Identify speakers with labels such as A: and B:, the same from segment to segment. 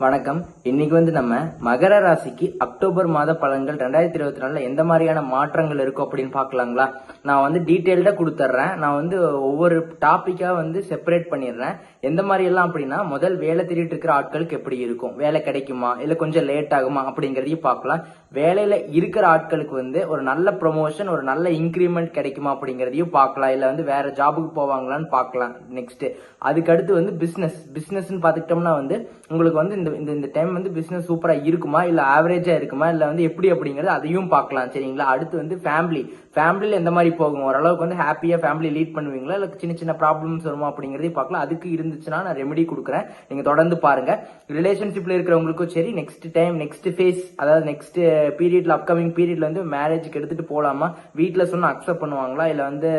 A: வணக்கம். இன்னைக்கு வந்து நம்ம மகர ராசிக்கு அக்டோபர் மாத பலன்கள் ரெண்டாயிரத்தி இருபத்தி நாலுல எந்த மாதிரியான மாற்றங்கள் இருக்கும் அப்படின்னு பார்க்கலாங்களா? நான் வந்து டீட்டெயில்டா கொடுத்துட்றேன் நான் வந்து ஒவ்வொரு டாப்பிக்காக வந்து செப்பரேட் பண்ணிடுறேன் எந்த மாதிரி எல்லாம் அப்படின்னா முதல் வேலை தேடிட்டு இருக்கிற ஆட்களுக்கு எப்படி இருக்கும்? வேலை கிடைக்குமா? இல்லை கொஞ்சம் லேட் ஆகுமா? அப்படிங்கிறதையும் பார்க்கலாம். வேலையில இருக்கிற ஆட்களுக்கு வந்து ஒரு நல்ல ப்ரொமோஷன் ஒரு நல்ல இன்க்ரிமெண்ட் கிடைக்குமா அப்படிங்கிறதையும் பார்க்கலாம். இல்லை வந்து வேற ஜாபுக்கு போவாங்களான்னு பார்க்கலாம். நெக்ஸ்ட் அதுக்கு அடுத்து வந்து பிஸ்னஸ் பிஸ்னஸ்ன்னு பார்த்துக்கிட்டோம்னா வந்து உங்களுக்கு வந்து இந்த இந்த இந்த டைம் வந்து பிஸ்னஸ் சூப்பராக இருக்குமா? இல்லை ஆவரேஜாக இருக்குமா? இல்லை வந்து எப்படி அப்படிங்கிறது அதையும் பார்க்கலாம். சரிங்களா? அடுத்து வந்து ஃபேமிலி ஃபேமிலியில் எந்த மாதிரி போகும்? ஓரளவுக்கு வந்து ஹாப்பியாக ஃபேமிலி லீட் பண்ணுவீங்களா? இல்லை சின்ன சின்ன ப்ராப்ளம்ஸ் வருமா அப்படிங்கிறதையும் பார்க்கலாம். அதுக்கு இருந்துச்சுன்னா நான் ரெமெடி கொடுக்குறேன். நீங்கள் தொடர்ந்து பாருங்கள் ரிலேஷன்ஷிப்பில் இருக்கிறவங்களுக்கும் சரி நெக்ஸ்ட் டைம் நெக்ஸ்ட் ஃபேஸ் அதாவது நெக்ஸ்ட் பீரியடில் அப்கமிங் பீரியடில் வந்து மேரேஜ்க்கு எடுத்துகிட்டு போகலாமா வீட்டில் சொன்னால் அக்செப்ட் பண்ணுவாங்களா? இல்லை வந்து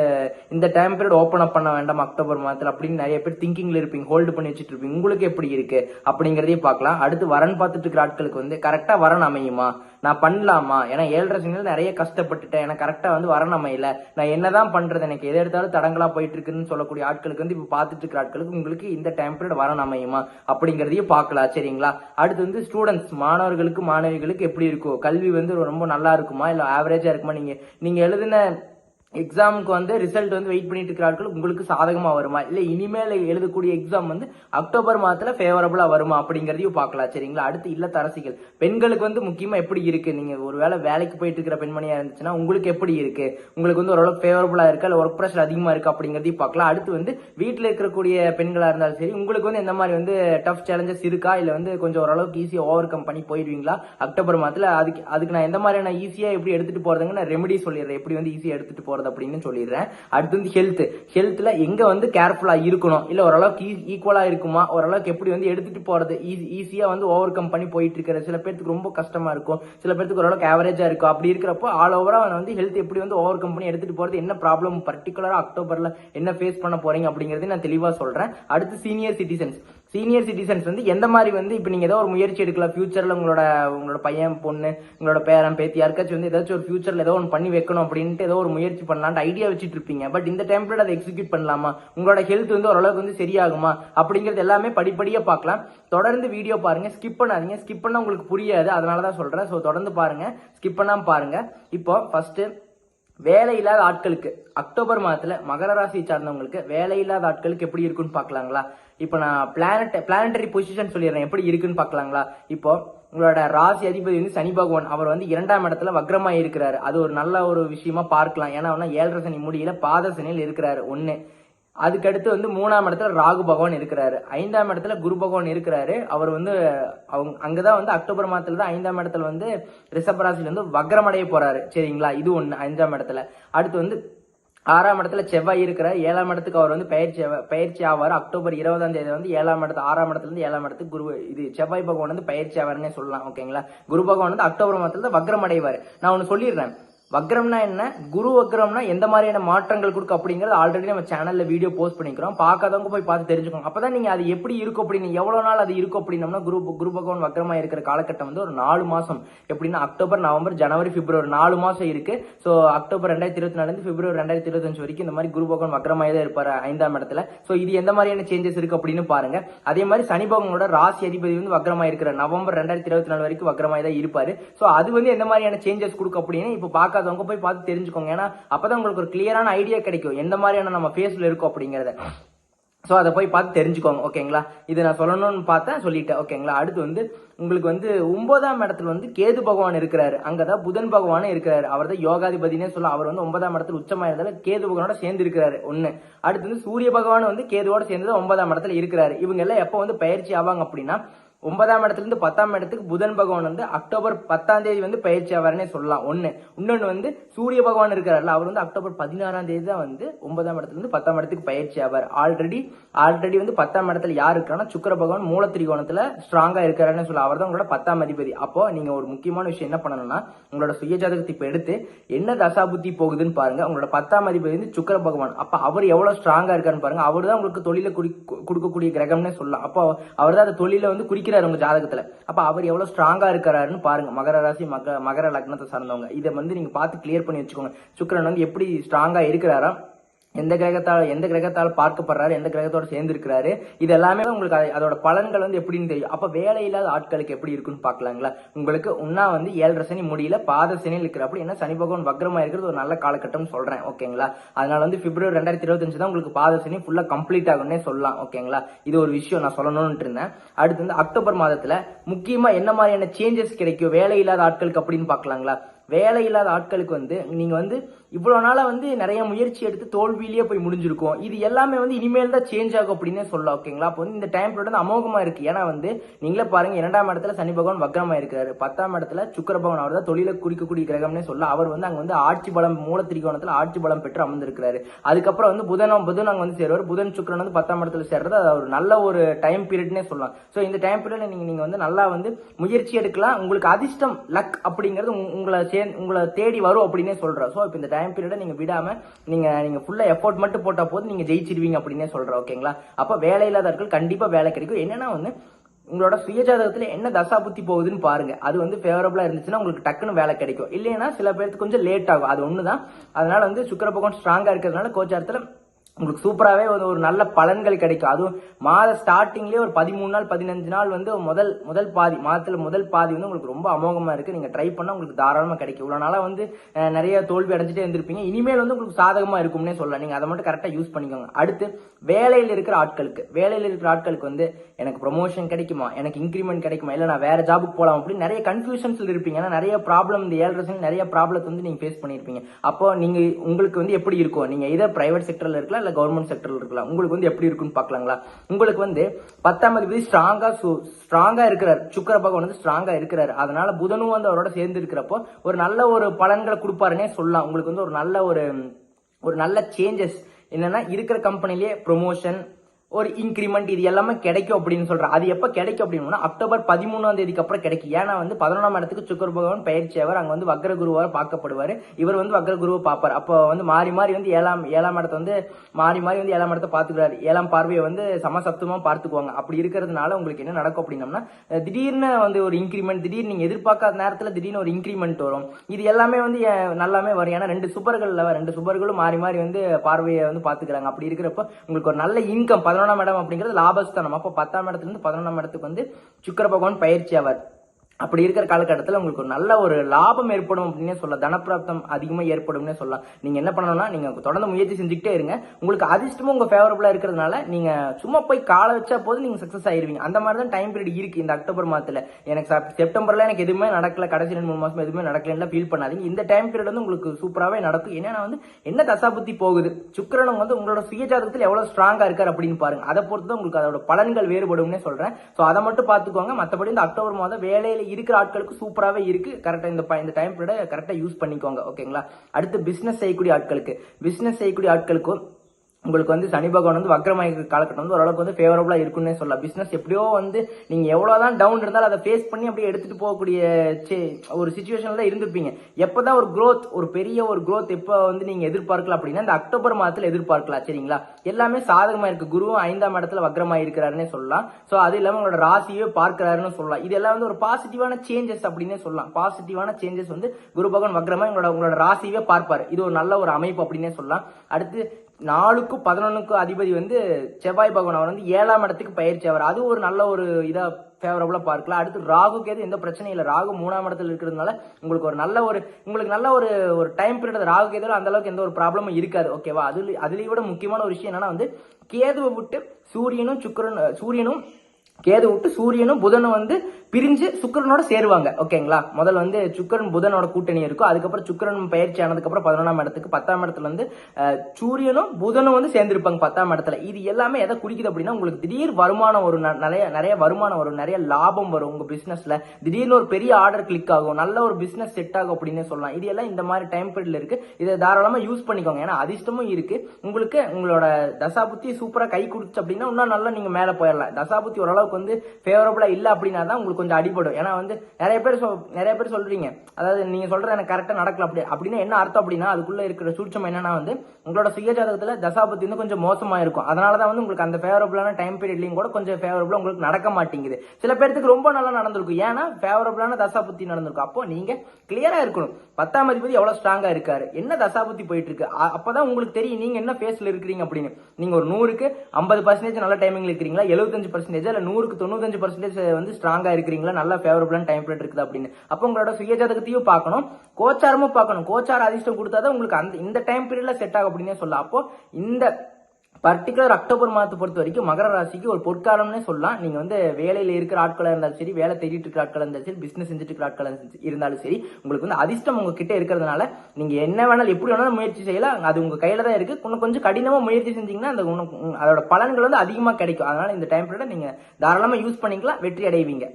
A: இந்த டைம் பீரியட் ஓப்பன் அப் பண்ண வேண்டாம்? அக்டோபர் மாதத்தில் அப்படின்னு நிறைய பேர் திங்கிங்கில் இருப்பீங்க. ஹோல்டு பண்ணி வச்சுட்டு இருப்பீங்க. உங்களுக்கு எப்படி இருக்குது அப்படிங்கிறதையும் பார்க்கலாம். அடுத்து வரன் பார்த்துட்டு இருக்கிற ஆட்களுக்கு வந்து கரெக்டாக வரன் அமையுமா? நான் பண்ணலாமா? ஏன்னா ஏழரை சனியில் நிறைய கஷ்டப்பட்டுட்டேன். எனக்கு கரெக்டாக வந்து வரன் அமையல நான் என்னதான் பண்றது எனக்கு? எது எடுத்தாலும் தடங்களாக போயிட்டு இருக்குன்னு சொல்லக்கூடிய ஆட்களுக்கு வந்து இப்போ பார்த்துட்டு இருக்கிற ஆட்களுக்கு உங்களுக்கு இந்த டைம் பீரியட் வரன் அமையுமா? அப்படிங்கிறதையும் பார்க்கலாம். சரிங்களா? அடுத்து வந்து ஸ்டூடெண்ட்ஸ் மாணவர்களுக்கு மாணவிகளுக்கு எப்படி இருக்கும் கல்வி வந்து ரொம்ப நல்லா இருக்குமா? இல்லை ஆவரேஜாக இருக்குமா? நீங்கள் நீங்கள் எழுதின எக்ஸாமுக்கு வந்து ரிசல்ட் வந்து வெயிட் பண்ணிட்டு இருக்கிற ஆட்கள் உங்களுக்கு சாதகமாக வருமா? இல்லை இனிமேல் எழுதக்கூடிய எக்ஸாம் வந்து அக்டோபர் மாதத்தில் ஃபேவரபுளாக வருமா அப்படிங்கிறதையும் பார்க்கலாம் சரிங்களா? அடுத்து இல்லத்தரசிகள். பெண்களுக்கு வந்து முக்கியமாக எப்படி இருக்கு? ஒரு வேலை வேலைக்கு போயிட்டு இருக்கிற பெண்மணியாக இருந்துச்சுன்னா உங்களுக்கு எப்படி இருக்கு? உங்களுக்கு வந்து ஓரளவுக்கு ஃபேவரபுளாக இருக்கா? இல்லை ஒர்க் ப்ரெஷர் அதிகமாக இருக்கு அப்படிங்கறதையும் பார்க்கலாம். அடுத்து வந்து வீட்டில் இருக்கக்கூடிய பெண்களாக இருந்தாலும் சரி உங்களுக்கு வந்து எந்த மாதிரி வந்து டஃப் சேலஞ்சஸ் இருக்கா? இல்லை வந்து கொஞ்சம் ஓரளவுக்கு ஈஸியாக ஓவர் கம் பண்ணி போயிடுவீங்களா? அக்டோபர் மாதத்தில் அதுக்கு அதுக்கு நான் எந்த மாதிரியான ஈஸியாக எப்படி எடுத்துட்டு போகிறதுங்க நான் ரெமெடி சொல்லிடுறேன். எப்படி வந்து ஈஸியாக எடுத்துகிட்டு போகிறது போகுது அப்படின்னு சொல்லிடுறேன். அடுத்து வந்து ஹெல்த் ஹெல்த்தில் எங்க வந்து கேர்ஃபுல்லா இருக்கணும்? இல்லை ஓரளவுக்கு ஈக்குவலா இருக்குமா? ஓரளவுக்கு எப்படி வந்து எடுத்துட்டு போறது? ஈஸியா வந்து ஓவர் கம் பண்ணி போயிட்டு இருக்கிற சில பேருக்கு ரொம்ப கஷ்டமா இருக்கும். சில பேருக்கு ஓரளவுக்கு ஆவரேஜாக இருக்கும். அப்படி இருக்கிறப்போ ஆல் ஓவரா வந்து ஹெல்த் எப்படி வந்து ஓவர் கம் பண்ணி எடுத்துட்டு போகிறது என்ன ப்ராப்ளம் பர்டிகுலராக அக்டோபரில் என்ன ஃபேஸ் பண்ண போறீங்க அப்படிங்கிறது நான் தெளிவாக சொல்கிறேன் அடுத்து சீனியர் சிட்டிசன்ஸ் சீனியர் சிட்டிசன்ஸ் வந்து எந்த மாதிரி வந்து இப்போ நீங்கள் ஏதோ ஒரு முயற்சி எடுக்கலாம். ஃபியூச்சரில் உங்களோட உங்களோட பையன் பொண்ணு உங்களோட பேரன் பேத்தி யாருக்காச்சும் வந்து ஏதாச்சும் ஒரு ஃபியூச்சரில் ஏதோ ஒன்று பண்ணி வைக்கணும் அப்படின்ட்டு ஏதோ ஒரு முயற்சி பண்ணலான்ட்டு ஐடியா வச்சுட்டு இருப்பீங்க. பட் இந்த டைம்ல அதை எக்ஸிக்யூட் பண்ணலாமா? உங்களோட ஹெல்த் வந்து ஓரளவுக்கு வந்து சரியாகுமா? அப்படிங்கிறது எல்லாமே படிப்படியாக பார்க்கலாம். தொடர்ந்து வீடியோ பாருங்க. ஸ்கிப் பண்ணாதீங்க. ஸ்கிப் பண்ணால் உங்களுக்கு புரியாது. அதனால தான் சொல்கிறேன் ஸோ தொடர்ந்து பாருங்க. ஸ்கிப் பண்ணாம பாருங்க. இப்போ ஃபர்ஸ்ட் வேலை இல்லாத ஆட்களுக்கு அக்டோபர் மாதத்தில் மகர ராசியை சார்ந்தவங்களுக்கு வேலை இல்லாத ஆட்களுக்கு எப்படி இருக்குன்னு பார்க்கலாங்களா? இப்போ நான் பிளானட் பிளானட்டரி பொசிஷன் சொல்லிடுறேன். எப்படி இருக்குன்னு பார்க்கலாங்களா? இப்போ உங்களோட ராசி அதிபதி வந்து சனி பகவான். அவர் வந்து இரண்டாம் இடத்துல வக்ரமா இருக்கிறாரு. அது ஒரு நல்ல ஒரு விஷயமா பார்க்கலாம். ஏன்னா ஏழரை சனி முடியல பாத சனியில் இருக்கிறாரு ஒன்று அதுக்கடுத்து வந்து மூணாம் இடத்துல ராகு பகவான் இருக்கிறாரு. ஐந்தாம் இடத்துல குரு பகவான் இருக்கிறாரு. அவர் வந்து அவங்க அங்கதான் வந்து அக்டோபர் மாதத்துல தான் ஐந்தாம் இடத்துல வந்து ரிஷபராசில வந்து வக்ரமடைய போறாரு. சரிங்களா? இது ஒன்று ஐந்தாம் இடத்துல. அடுத்து வந்து ஆறாம் இடத்துல செவ்வாய் இருக்கிறார். ஏழாம் இடத்துக்கு அவர் வந்து பயிற்சி பயிற்சி ஆவார். அக்டோபர் இருபதாம் தேதி வந்து ஏழாம் இடத்து ஆறாம் இடத்துல இருந்து ஏழாம் இடத்துக்கு குரு இது செவ்வாய் பகவான் வந்து பயிற்சி ஆவார்னே சொல்லலாம் ஓகேங்களா? குரு பகவான் வந்து அக்டோபர் மாதத்துல தான் வக்ரம் அடைவார். நான் ஒன்று சொல்லிடுறேன். வக்ரம்னா என்ன? குரு வக்ரம்னா எந்த மாதிரியான மாற்றங்கள் கொடுக்கும் அப்படிங்கறது ஆல்ரெடி நம்ம சேனல்ல வீடியோ போஸ்ட் பண்ணிக்கிறோம். பார்க்காதவங்க போய் பார்த்து தெரிஞ்சுக்கோங்க. அப்பதான் நீங்க அது எப்படி இருக்கும் அப்படின்னு எவ்வளவு நாள் அது இருக்கும் அப்படின்னம்னா குரு குரு பகவான் வக்ரமா இருக்கிற காலகட்டம் வந்து ஒரு நாலு மாசம். எப்படின்னா அக்டோபர் நவம்பர் ஜனவரி பிப்ரவரி நாலு மாசம் இருக்கு. ஸோ அக்டோபர் ரெண்டாயிரத்தி இருபத்தி நாலு பிப்ரவரி ரெண்டாயிரத்தி இருபத்தஞ்சு வரைக்கும் இந்த மாதிரி குரு பகவான் வக்ரமாயே தான் இருப்பாரு ஐந்தாம் இடத்துல. ஸோ இது எந்த மாதிரியான சேஞ்சஸ் இருக்கு அப்படின்னு பாருங்க. அதே மாதிரி சனி பகவானோட ராசி அதிபதி வந்து வக்ரமா இருக்கிற நவம்பர் ரெண்டாயிரத்தி இருபத்தி நாலு வரைக்கும் வக்ரமாய் தான் இருப்பாரு. ஸோ அது வந்து எந்த மாதிரியான சேஞ்சஸ் கொடுக்கும் அப்படின்னு இப்போ பார்க்காதவங்க போய் பார்த்து தெரிஞ்சுக்கோங்க. ஏன்னா அப்பதான் உங்களுக்கு ஒரு கிளியரான ஐடியா கிடைக்கும். எந்த மாதிரியான நம்ம ஃபேஸ்ல இருக்கோம் அப்படிங்கறத. ஸோ அதை போய் பார்த்து தெரிஞ்சுக்கோங்க ஓகேங்களா இதை நான் சொல்லணும்னு பார்த்தேன் சொல்லிட்டேன் ஓகேங்களா அடுத்து வந்து உங்களுக்கு வந்து ஒன்பதாம் இடத்துல வந்து கேது பகவான் இருக்கிறாரு. அங்கதான் புதன் பகவானும் இருக்கிறாரு. அவர் தான் யோகாதிபதினே சொல்ல அவர் வந்து ஒன்பதாம் இடத்துல உச்சமா இருந்தாலும் கேது பகவானோட சேர்ந்து இருக்கிறாரு. ஒண்ணு. அடுத்து வந்து சூரிய பகவான் வந்து கேதுவோட சேர்ந்து ஒன்பதாம் இடத்துல இருக்கிறாரு. இவங்க எல்லாம் எப்போ வந்து பயிற்சி ஆவாங்க அப்படின்னா ஒன்பதாம் இடத்துல இருந்து பத்தாம் இடத்துக்கு புதன் பகவான் வந்து அக்டோபர் பத்தாம் தேதி வந்து பயிற்சி ஆவார்னே சொல்லலாம். ஒன்று இன்னொன்று வந்து சூரிய பகவான் இருக்கிறார்ல அவர் வந்து அக்டோபர் பதினாறாம் தேதி தான் வந்து ஒன்பதாம் இடத்துல இருந்து பத்தாம் இடத்துக்கு பயிற்சி ஆவார். ஆல்ரெடி ஆல்ரெடி வந்து பத்தாம் இடத்துல யார் இருக்காங்கன்னா சுக்கர பகவான் மூலத்திரிகோணத்தில் ஸ்ட்ராங்காக இருக்கிறாருன்னு சொல்ல அவர் தான் உங்களோட பத்தாம் அதிபதி. அப்போ நீங்கள் ஒரு முக்கியமான விஷயம் என்ன பண்ணணும்னா உங்களோட சுய இப்போ எடுத்து என்ன தசாபுத்தி போகுதுன்னு பாருங்க. உங்களோட பத்தாம் அதிபதி வந்து சுக்கர பகவான். அப்போ அவர் எவ்வளோ ஸ்ட்ராங்காக இருக்காருன்னு பாருங்க. அவர் தான் உங்களுக்கு தொழில கொடுக்கக்கூடிய கிரகம்னே சொல்லலாம். அப்போ அவர் தான் அந்த தொழிலை வந்து குறி இருக்கிறாரு உங்க ஜாதகத்துல. அப்ப அவர் எவ்வளவு ஸ்ட்ராங்கா இருக்கிறாருன்னு பாருங்க. மகர ராசி மக மகர லக்னத்தை சார்ந்தவங்க. இதை வந்து நீங்க பார்த்து கிளியர் பண்ணி வச்சுக்கோங்க. சுக்கரன் வந்து எப்படி ஸ்ட்ராங்கா இருக்கிறாரா எந்த கிரகத்தால் எந்த கிரகத்தால் பார்க்கப்படுறாரு எந்த கிரகத்தோட சேர்ந்திருக்கிறாரு இது எல்லாமே உங்களுக்கு அதோட பலன்கள் வந்து எப்படின்னு தெரியும். அப்போ வேலை இல்லாத ஆட்களுக்கு எப்படி இருக்குன்னு பார்க்கலாங்களா? உங்களுக்கு உன்னா வந்து ஏழரை சனி முடியல பாத சனியில் இருக்கிறப்படி என்ன சனி பகவான் வக்ரமா இருக்கிறது ஒரு நல்ல காலகட்டம்னு சொல்றேன் ஓகேங்களா? அதனால வந்து பிப்ரவரி ரெண்டாயிரத்தி இருபத்தஞ்சு தான் உங்களுக்கு பாத சனி ஃபுல்லாக கம்ப்ளீட் ஆகும்னே சொல்லலாம் ஓகேங்களா? இது ஒரு விஷயம் நான் சொல்லணும்னு இருந்தேன். அடுத்து வந்து அக்டோபர் மாதத்துல முக்கியமா என்ன மாதிரியான சேஞ்சஸ் கிடைக்கும்? வேலை இல்லாத ஆட்களுக்கு அப்படின்னு பார்க்கலாங்களா? வேலை இல்லாத ஆட்களுக்கு வந்து நீங்க வந்து இவ்வளோ நாளாக வந்து நிறைய முயற்சி எடுத்து தோல்வியிலேயே போய் முடிஞ்சிருக்கும். இது எல்லாமே வந்து இனிமேல் தான் சேஞ்ச் ஆகும் அப்படின்னே சொல்லலாம் ஓகேங்களா அப்போ வந்து இந்த டைம் பீரியட் வந்து அமோகமாக இருக்கு. ஏன்னா வந்து நீங்களே பாருங்க இரண்டாம் இடத்துல சனி பகவான் வக்ரமா இருக்கிறாரு. பத்தாம் இடத்துல சுக்கர பகவான் அவர் தான் தொழிலை குறிக்கக்கூடிய கிரகம்னே சொல்ல அவர் வந்து அங்கே வந்து ஆட்சி பலம் மூல திரிகோணத்தில் ஆட்சி பலம் பெற்று அமர்ந்திருக்கிறாரு. அதுக்கப்புறம் வந்து புதனம் புதன் அங்கே வந்து சேருவார். புதன் சுக்கரன் வந்து பத்தாம் இடத்துல சேர்றது அது ஒரு நல்ல ஒரு டைம் பீரியட்னே சொல்லலாம். ஸோ இந்த டைம் பீரியடில் நீங்கள் நீங்கள் வந்து நல்லா வந்து முயற்சி எடுக்கலாம். உங்களுக்கு அதிர்ஷ்டம் லக் அப்படிங்கிறது உங்களை சே உங்களை தேடி வரும் அப்படின்னே சொல்றேன். ஸோ இப்போ இந்த டைம் டைம் பீரியடை நீங்கள் விடாமல் நீங்கள் நீங்கள் ஃபுல்லாக எஃபோர்ட் மட்டும் போட்டால் போது நீங்கள் ஜெயிச்சிருவீங்க அப்படின்னே சொல்கிறேன் ஓகேங்களா? அப்போ வேலை இல்லாதவர்கள் கண்டிப்பாக வேலை கிடைக்கும். என்னன்னா வந்து உங்களோட சுயஜாதகத்தில் என்ன தசா புத்தி போகுதுன்னு பாருங்க. அது வந்து ஃபேவரபுளாக இருந்துச்சுன்னா உங்களுக்கு டக்குன்னு வேலை கிடைக்கும். இல்லைன்னா சில பேருக்கு கொஞ்சம் லேட் ஆகும். அது ஒன்று தான் அதனால வந்து சுக்கர பகவான் ஸ்ட்ராங்காக இருக்கிறதுனால கோச்சாரத்தில் உங்களுக்கு சூப்பராகவே ஒரு ஒரு நல்ல பலன்கள் கிடைக்கும். அதுவும் மாத ஸ்டார்டிங்லேயே ஒரு பதிமூணு நாள் பதினஞ்சு நாள் வந்து முதல் முதல் பாதி மாதத்தில் முதல் பாதி வந்து உங்களுக்கு ரொம்ப அமோகமாக இருக்குது நீங்கள் ட்ரை பண்ணால் உங்களுக்கு தாராளமாக கிடைக்கும். இவ்வளோ நாளாக வந்து நிறைய தோல்வி அடைஞ்சிட்டே இருந்திருப்பீங்க. இனிமேல் வந்து உங்களுக்கு சாதகமாக இருக்கும்னே சொல்லலாம். நீங்கள் அதை மட்டும் கரெக்டாக யூஸ் பண்ணிக்கோங்க. அடுத்து வேலையில் இருக்கிற ஆட்களுக்கு வேலையில் இருக்கிற ஆட்களுக்கு வந்து எனக்கு ப்ரொமோஷன் கிடைக்குமா? எனக்கு இன்க்ரிமெண்ட் கிடைக்குமா? இல்லை நான் வேறு ஜாபுக்கு போகலாம் அப்படின்னு நிறைய கன்ஃபியூஷன்ஸில் இருப்பீங்க. ஏன்னா நிறைய ப்ராப்ளம் இந்த ஏழரசன் நிறைய ப்ராப்ளத்தை வந்து நீங்கள் ஃபேஸ் பண்ணியிருப்பீங்க அப்போ நீங்கள் உங்களுக்கு வந்து எப்படி இருக்கும் நீங்கள் இதை ப்ரைவேட் செக்டரில் இருக்கலாம் இல்லை கவர்மெண்ட் செக்டரில் இருக்கலாம். உங்களுக்கு வந்து எப்படி இருக்குன்னு பார்க்கலாங்களா? உங்களுக்கு வந்து பத்தாம் அதிபதி ஸ்ட்ராங்கா ஸ்ட்ராங்கா இருக்கிறார். சுக்கர பகவான் வந்து ஸ்ட்ராங்கா இருக்கிறார். அதனால புதனும் வந்து அவரோட சேர்ந்து இருக்கிறப்போ ஒரு நல்ல ஒரு பலன்களை கொடுப்பாருன்னே சொல்லலாம். உங்களுக்கு வந்து ஒரு நல்ல ஒரு ஒரு நல்ல சேஞ்சஸ் என்னன்னா இருக்கிற கம்பெனிலேயே ப்ரொமோஷன் ஒரு இன்க்ரிமெண்ட் இது எல்லாமே கிடைக்கும் அப்படின்னு சொல்கிறேன் அது எப்போ கிடைக்கும் அப்படின்னா அக்டோபர் பதிமூணாம் தேதிக்கு அப்புறம் கிடைக்கும். ஏன்னா வந்து பதினொன்றாம் இடத்துக்கு சுக்கர பகவான் பயிற்சி அவர் வந்து வக்ர குருவாக பார்க்கப்படுவார். இவர் வந்து வக்ர குருவை பார்ப்பார். அப்போ வந்து மாறி மாறி வந்து ஏழாம் ஏழாம் இடத்த வந்து மாறி மாறி வந்து ஏழாம் இடத்த பார்த்துக்கிறாரு. ஏழாம் பார்வையை வந்து சமசப்தமா பார்த்துக்குவாங்க. அப்படி இருக்கிறதுனால உங்களுக்கு என்ன நடக்கும் அப்படின்னம்னா திடீர்னு வந்து ஒரு இன்க்ரிமெண்ட் திடீர்னு நீங்கள் எதிர்பார்க்காத நேரத்தில் திடீர்னு ஒரு இன்க்ரிமெண்ட் வரும். இது எல்லாமே வந்து நல்லாமே வரும். ஏன்னா ரெண்டு சுபர்கள் ரெண்டு சுபர்களும் மாறி மாறி வந்து பார்வையை வந்து பார்த்துக்கிறாங்க. அப்படி இருக்கிறப்ப உங்களுக்கு ஒரு நல்ல இன்கம் பதினொன்று பதினொன்றாம் இடம் அப்படிங்கிறது லாபஸ்தானம். அப்போ பத்தாம் இடத்துலேருந்து பதினொன்றாம் இடத்துக்கு வந்து சுக்கர பகவான் பயிற்சி ஆவார். அப்படி இருக்கிற காலகட்டத்தில் உங்களுக்கு ஒரு நல்ல ஒரு லாபம் ஏற்படும் அப்படின்னே சொல்லலாம். தனப்பிராப்தம் அதிகமாக ஏற்படும்னே சொல்லலாம். நீங்கள் என்ன பண்ணணும்னா நீங்கள் தொடர்ந்து முயற்சி செஞ்சுக்கிட்டே இருங்க. உங்களுக்கு அதிர்ஷ்டமும் உங்கள் ஃபேவரபுளாக இருக்கிறதுனால நீங்கள் சும்மா போய் காலை வச்சா போது நீங்கள் சக்ஸஸ் ஆயிருவீங்க. அந்த மாதிரி தான் டைம் பீரியட் இருக்குது இந்த அக்டோபர் மாதத்தில். எனக்கு செப்டம்பரில் எனக்கு எதுவுமே நடக்கல. கடைசி ரெண்டு மூணு மாதம் எதுவுமே நடக்கலன்னா ஃபீல் பண்ணாதீங்க. இந்த டைம் பீரியட் வந்து உங்களுக்கு சூப்பராகவே நடக்கும். ஏன்னா வந்து என்ன தசாபுத்தி போகுது? சுக்கரனும் வந்து உங்களோட சுயஜாதகத்தில் எவ்வளோ ஸ்ட்ராங்காக இருக்கார் அப்படின்னு பாருங்க. அதை பொறுத்து தான் உங்களுக்கு அதோட பலன்கள் வேறுபடும்னே சொல்கிறேன் ஸோ அதை மட்டும் பார்த்துக்கோங்க. மற்றபடி இந்த அக்டோபர் மாதம் வேலையில் இருக்கிற ஆட்களுக்கு சூப்பராகவே இருக்கு. கரெக்டாக இந்த இந்த டைம் பீரியட் கரெக்டாக யூஸ் பண்ணிக்கோங்க. ஓகேங்களா அடுத்து பிசினஸ் செய்யக்கூடிய ஆட்களுக்கு. பிசினஸ் செய்யக்கூடிய ஆட்களுக்கும் உங்களுக்கு வந்து சனி பகவான் வந்து வக்ரமாய் காலகட்டம் வந்து ஓரளவுக்கு வந்து ஃபேவரபுளாக இருக்குன்னே சொல்லலாம். பிஸ்னஸ் எப்படியோ வந்து நீங்கள் எவ்வளோ தான் டவுன் இருந்தாலும் அதை ஃபேஸ் பண்ணி அப்படியே எடுத்துகிட்டு போகக்கூடிய சே- ஒரு சுச்சுவேஷனில் தான் இருந்திருப்பீங்க. எப்பதான் ஒரு க்ரோத் ஒரு பெரிய ஒரு க்ரோத் எப்போ வந்து நீங்கள் எதிர்பார்க்கலாம் அப்படின்னா இந்த அக்டோபர் மாதத்தில் எதிர்பார்க்கலாம் சரிங்களா? எல்லாமே சாதகமாக இருக்குது குருவும் ஐந்தாம் இடத்துல வக்ரமா இருக்கிறாருன்னே சொல்லலாம். ஸோ அது இல்லாமல் உங்களோட ராசியே பார்க்கிறாருன்னு சொல்லலாம். இதெல்லாம் வந்து ஒரு பாசிட்டிவான சேஞ்சஸ் அப்படின்னே சொல்லலாம். பாசிட்டிவான சேஞ்சஸ் வந்து குரு பகவான் வக்ரமா உங்களோட உங்களோட ராசியவே பார்ப்பார். இது ஒரு நல்ல ஒரு அமைப்பு அப்படின்னே சொல்லலாம். அடுத்து நாலுக்கும் பதினொன்னுக்கும் அதிபதி வந்து செவ்வாய் பகவான் அவர் வந்து ஏழாம் இடத்துக்கு பயிற்சி ஆவார். அது ஒரு நல்ல ஒரு இதாக ஃபேவரபுளாக பார்க்கலாம். அடுத்து ராகுக்கு எது எந்த பிரச்சனையும் இல்லை. ராகு மூணாம் இடத்துல இருக்கிறதுனால உங்களுக்கு ஒரு நல்ல ஒரு உங்களுக்கு நல்ல ஒரு ஒரு டைம் பீரியட் ராகு கேது அந்த அளவுக்கு எந்த ஒரு ப்ராப்ளமும் இருக்காது. ஓகேவா அதுல அதுலயும் விட முக்கியமான ஒரு விஷயம் என்னன்னா வந்து கேதுவை விட்டு சூரியனும் சுக்கிரன் சூரியனும் கேது விட்டு சூரியனும் புதனும் வந்து பிரிஞ்சு சுக்கரனோட சேருவாங்க ஓகேங்களா? முதல்ல வந்து சுக்கிரன் புதனோட கூட்டணி இருக்கும். அதுக்கப்புறம் சுக்கிரன் பயிற்சி ஆனதுக்கப்புறம் பதினொன்றாம் இடத்துக்கு பத்தாம் இடத்துல வந்து சூரியனும் புதனும் வந்து சேர்ந்திருப்பாங்க பத்தாம் இடத்துல. இது எல்லாமே எதை குறிக்குது அப்படின்னா உங்களுக்கு திடீர் வருமானம் வரும். ந- நிறைய நிறைய வருமானம் வரும். நிறைய லாபம் வரும் உங்க பிசினஸ்ல திடீர்னு ஒரு பெரிய ஆர்டர் கிளிக் ஆகும். நல்ல ஒரு பிசினஸ் செட் ஆகும் அப்படின்னு சொல்லலாம். இது எல்லாம் இந்த மாதிரி டைம் பீரியட்ல இருக்கு. இதை தாராளமா யூஸ் பண்ணிக்கோங்க. ஏன்னா அதிர்ஷ்டமும் இருக்கு. உங்களுக்கு உங்களோட தசாபுத்தி சூப்பரா கை கொடுத்து அப்படின்னா இன்னும் நல்லா நீங்க மேல போயிடலாம். தசாபுத்தி ஓரளவுக்கு வந்து ஃபேவரபிளா இல்ல அப்படின்னா தான் உங்களுக்கு கொஞ்சம் அடிபடும். ஏன்னா வந்து நிறைய பேர் சொல்- நிறைய பேர் சொல்றீங்க. அதாவது நீங்க சொல்றது எனக்கு கரெக்டாக நடக்கல அப்படி அப்படின்னா என்ன அர்த்தம் அப்படின்னா அதுக்குள்ள இருக்கிற சூட்சம் என்னன்னா வந்து உங்களோட சுயஜாதகத்துல தசாபத்தி வந்து கொஞ்சம் மோசமா இருக்கும். அதனாலதான் வந்து உங்களுக்கு அந்த ஃபேவரபுளான டைம் பீரியட்லயும் கூட கொஞ்சம் ஃபேவரபுளா உங்களுக்கு நடக்க மாட்டேங்குது. சில பேர்த்துக்கு ரொம்ப நல்லா நடந்திருக்கும். ஏன்னா ஃபேவரபுளான தசாபத்தி நடந்திருக்கும். அப்போ நீங்க கிளியரா இருக்கணும். பத்தாம் அதிபதி எவ்வளவு ஸ்ட்ராங்கா இருக்காரு? என்ன தசாபத்தி போயிட்டு இருக்கு? அ- அப்பதான் உங்களுக்கு தெரியும் நீங்க என்ன பேஸ்ல இருக்கிறீங்க அப்படின்னு. நீங்க ஒரு நூறுக்கு ஐம்பது பர்சன்டேஜ் நல்ல டைமிங்ல இருக்கிறீங்களா? எழுபத்தஞ்சு பர்சன்டேஜ் இல்ல நூறுக்கு தொண்ணூத்தஞ்சு பர்சன்டேஜ் வந்து ஸ்ட்ராங்கா இருக்கிறீங்களா நல்லா ஃபேவரபுளான டைம் பீரியட் இருக்குது அப்படின்னு. அப்போ உங்களோட சுயஜாதகத்தையும் பார்க்கணும். கோச்சாரமும் பார்க்கணும். கோச்சார அதிர்ஷ்டம் கொடுத்தாதான் உங்களுக்கு அந்த இந்த டைம் பீரியட்ல செட் ஆகும் அப்படின்னே சொல்லலாம். அப்போ இந்த பர்டிகுலர் அக்டோபர் மாதத்தை பொறுத்த வரைக்கும் மகர ராசிக்கு ஒரு பொற்காலம்னே சொல்லலாம். நீங்க வந்து வேலையில இருக்கிற ஆட்களாக இருந்தாலும் சரி வேலை தேடிட்டு இருக்கிற ஆட்களாக இருந்தாலும் சரி பிசினஸ் செஞ்சுட்டு இருக்கிற ஆட்களாக இருந்தாலும் சரி உங்களுக்கு வந்து அதிர்ஷ்டம் உங்ககிட்ட இருக்கிறதுனால நீங்க என்ன வேணாலும் எப்படி வேணாலும் முயற்சி செய்யலாம். அது உங்க கையில தான் இருக்கு. இன்னும் கொஞ்சம் கடினமா முயற்சி செஞ்சீங்கன்னா அந்த அதோட பலன்கள் வந்து அதிகமாக கிடைக்கும். அதனால இந்த டைம் பீரியடை நீங்க தாராளமாக யூஸ் பண்ணிக்கலாம். வெற்றி அடைவீங்க.